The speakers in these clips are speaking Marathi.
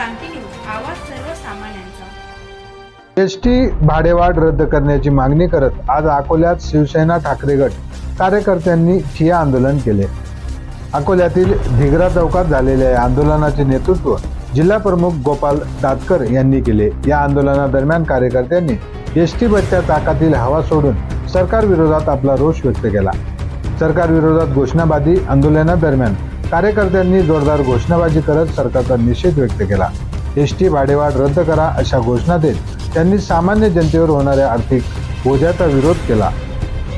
क्रांती न्यूज आवाज सर्वसामान्यांचा. एस भाडेवाढ रद्द करण्याची मागणी करत आज अकोल्यात शिवसेना ठाकरे गट कार्यकर्त्यांनी ठिया आंदोलन केले. अकोल्यातील धिगरा चौकात झालेल्या या आंदोलनाचे नेतृत्व जिल्हा प्रमुख गोपाल दातकर यांनी केले. या आंदोलनादरम्यान कार्यकर्त्यांनी एस टी बसच्या चाकातील हवा सोडून सरकार विरोधात आपला रोष व्यक्त केला. सरकार विरोधात घोषणाबाजी आंदोलनादरम्यान कार्यकर्त्यांनी जोरदार घोषणाबाजी करत सरकारचा निषेध व्यक्त केला. एस टी भाडेवाढ रद्द करा अशा घोषणा देत त्यांनी सामान्य जनतेवर होणाऱ्या आर्थिक बोजाचा विरोध केला.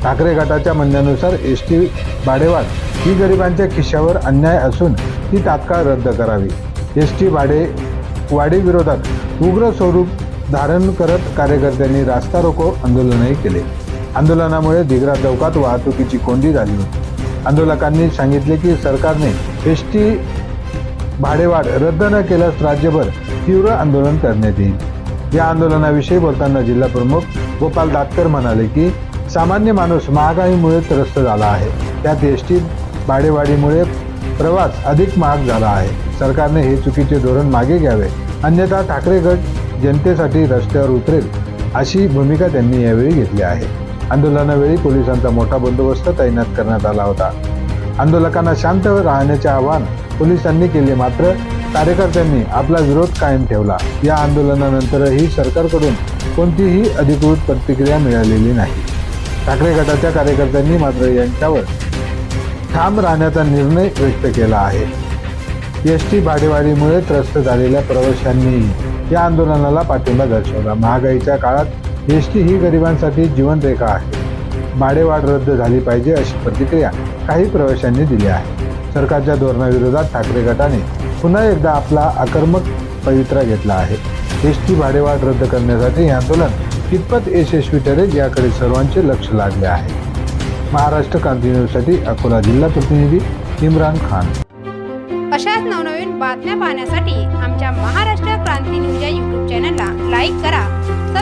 ठाकरे गटाच्या म्हणण्यानुसार एस टी भाडेवाढ ही गरिबांच्या खिशावर अन्याय असून ती तात्काळ रद्द करावी. एस टी भाडे वाढीविरोधात उग्र स्वरूप धारण करत कार्यकर्त्यांनी रास्ता रोको आंदोलनही केले. आंदोलनामुळे दिग्रा चौकात वाहतुकीची कोंडी झाली होती. आंदोलकांनी सांगितले की सरकारने एस टी भाडेवाढ रद्द न केल्यास राज्यभर तीव्र आंदोलन करण्यात येईल. या आंदोलनाविषयी बोलताना जिल्हा प्रमुख गोपाल दातकर म्हणाले की सामान्य माणूस महागाईमुळे त्रस्त झाला आहे. त्यात एस टी भाडेवाढीमुळे प्रवास अधिक महाग झाला आहे. सरकारने हे चुकीचे धोरण मागे घ्यावे. अन्यथा ठाकरे गट जनतेसाठी रस्त्यावर उतरेल अशी भूमिका त्यांनी यावेळी घेतली आहे. आंदोलनावेळी पोलिसांचा मोठा बंदोबस्त तैनात करण्यात आला होता. आंदोलकांना शांत राहण्याचे आवाहन पोलिसांनी केले मात्र कार्यकर्त्यांनी आपला विरोध कायम ठेवला. या आंदोलनानंतरही सरकारकडून कोणतीही अधिकृत प्रतिक्रिया मिळालेली नाही. ठाकरे गटाच्या कार्यकर्त्यांनी मात्र यांच्यावर ठाम राहण्याचा निर्णय व्यक्त केला आहे. एस टी भाडेवाढीमुळे त्रस्त झालेल्या प्रवाशांनीही या आंदोलनाला पाठिंबा दर्शवला. महागाईच्या काळात एस टी ही गरिबांसाठी जीवनरेखा आहे. भाडेवाढ रद्द झाली पाहिजे अशी प्रतिक्रिया काही प्रवाशांनी दिली आहे. सरकारच्या धोरणाविरोधात ठाकरे गटाने पुन्हा एकदा आपला आक्रमक पवित्रा घेतला आहे. एस टी भाडेवाढ रद्द करण्यासाठी हे आंदोलन कितपत यशस्वी ठरेल याकडे सर्वांचे लक्ष लागले आहे. महाराष्ट्र क्रांती न्यूजसाठी अकोला जिल्हा प्रतिनिधी इम्रान खान. अशाच नवनवीन बातम्या पाहण्यासाठी आमच्या महाराष्ट्र क्रांती न्यूज या यूट्यूब चॅनलला